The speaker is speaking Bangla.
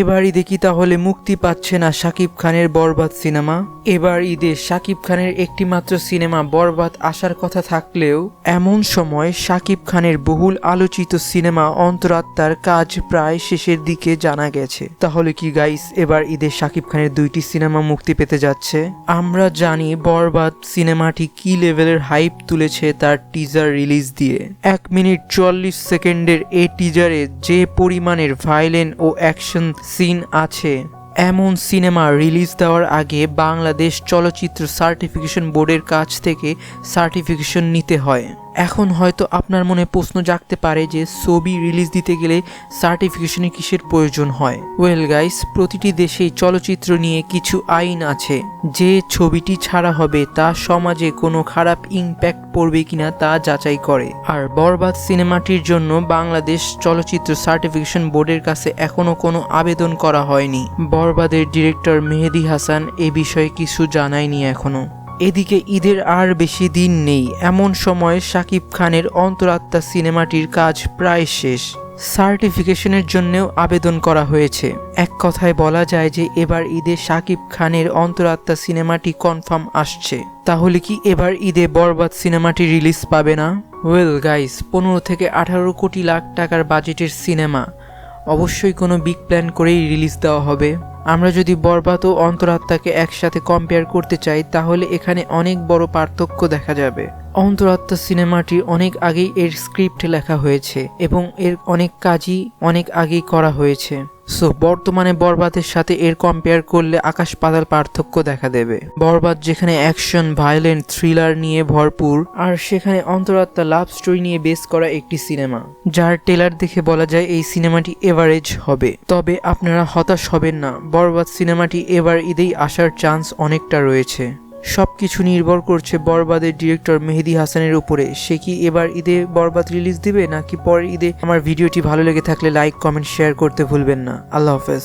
এবার ঈদে কি তাহলে মুক্তি পাচ্ছে না শাকিব খানের বরবাদ সিনেমা। এবার ঈদে শাকিব খানের একটিমাত্র সিনেমা বরবাদ আসার কথা থাকলেও এমন সময় শাকিব খানের বহুল আলোচিত সিনেমা অন্তরাত্মার কাজ প্রায় শেষের দিকে জানা গেছে। তাহলে কি গাইস এবার ঈদে শাকিব খানের দুইটি সিনেমা মুক্তি পেতে যাচ্ছে? আমরা জানি বরবাদ সিনেমাটি কি লেভেলের হাইপ তুলেছে তার টিজার রিলিজ দিয়ে। এক মিনিট চুয়াল্লিশ সেকেন্ডের এ টিজারে যে পরিমাণের ভায়োলেন্ট ও অ্যাকশন সিন আছে। এমন সিনেমা রিলিজ দেওয়ার আগে বাংলাদেশ চলচ্চিত্র সার্টিফিকেশন বোর্ডের কাছ থেকে সার্টিফিকেশন নিতে হয়। এখন হয়তো আপনার মনে প্রশ্ন জাগতে পারে যে ছবি রিলিজ দিতে গেলে সার্টিফিকেশনে কিসের প্রয়োজন হয়? ওয়েল গাইস প্রতিটি দেশেই চলচ্চিত্র নিয়ে কিছু আইন আছে। যে ছবিটি ছাড়া হবে, তা সমাজে কোনো খারাপ ইম্প্যাক্ট পড়বে কিনা তা যাচাই করে। আর বরবাদ সিনেমাটির জন্য বাংলাদেশ চলচ্চিত্র সার্টিফিকেশন বোর্ডের কাছে এখনও কোনো আবেদন করা হয়নি। বরবাদের ডিরেক্টর মেহেদি হাসান এ বিষয়ে কিছু জানায়নি এখনও। এদিকে ঈদের আর বেশি দিন নেই। এমন সময় শাকিব খানের অন্তরাত্মা সিনেমাটির কাজ প্রায় শেষ। সার্টিফিকেশনের জন্যও আবেদন করা হয়েছে। এক কথায় বলা যায় যে এবার ঈদে শাকিব খানের অন্তরাত্মা সিনেমাটি কনফার্ম আসছে। তাহলে কি এবার ঈদে বরবাদ সিনেমাটি রিলিজ পাবে না? ওয়েল, গাইস, পনেরো থেকে আঠারো কোটি লাখ টাকার বাজেটের সিনেমা। অবশ্যই কোনো বিগ প্ল্যান করেই রিলিজ দেওয়া হবে। আমরা যদি বরবাদ ও অন্তরাত্মাকে একসাথে কম্পেয়ার করতে চাই, তাহলে এখানে অনেক বড় পার্থক্য দেখা যাবে। অন্তরাত্মা সিনেমাটি অনেক আগেই এর স্ক্রিপ্ট লেখা হয়েছে এবং এর অনেক কাজই অনেক আগেই করা হয়েছে। সো, বর্তমানে বরবাদের সাথে এর কম্পেয়ার করলে আকাশ পাতাল পার্থক্য দেখা দেবে। বরবাদ যেখানে অ্যাকশন ভায়োলেন্ট থ্রিলার নিয়ে ভরপুর, আর সেখানে অন্তরাত্মা লাভ স্টোরি নিয়ে বেস করা একটি সিনেমা। যার টেলার দেখে বলা যায় এই সিনেমাটি এভারেজ হবে। তবে আপনারা হতাশ হবেন না, বরবাদ সিনেমাটি এবার ঈদেই আসার চান্স অনেকটা রয়েছে। সবকিছু নির্ভর করছে বরবাদের ডিরেক্টর মেহেদি হাসানের উপরে। সে কি এবার ঈদে বরবাদ রিলিজ দিবে, নাকি পরের ঈদে? আমার ভিডিওটি ভালো লেগে থাকলে লাইক, কমেন্ট, শেয়ার করতে ভুলবেন না। আল্লাহ হাফেজ।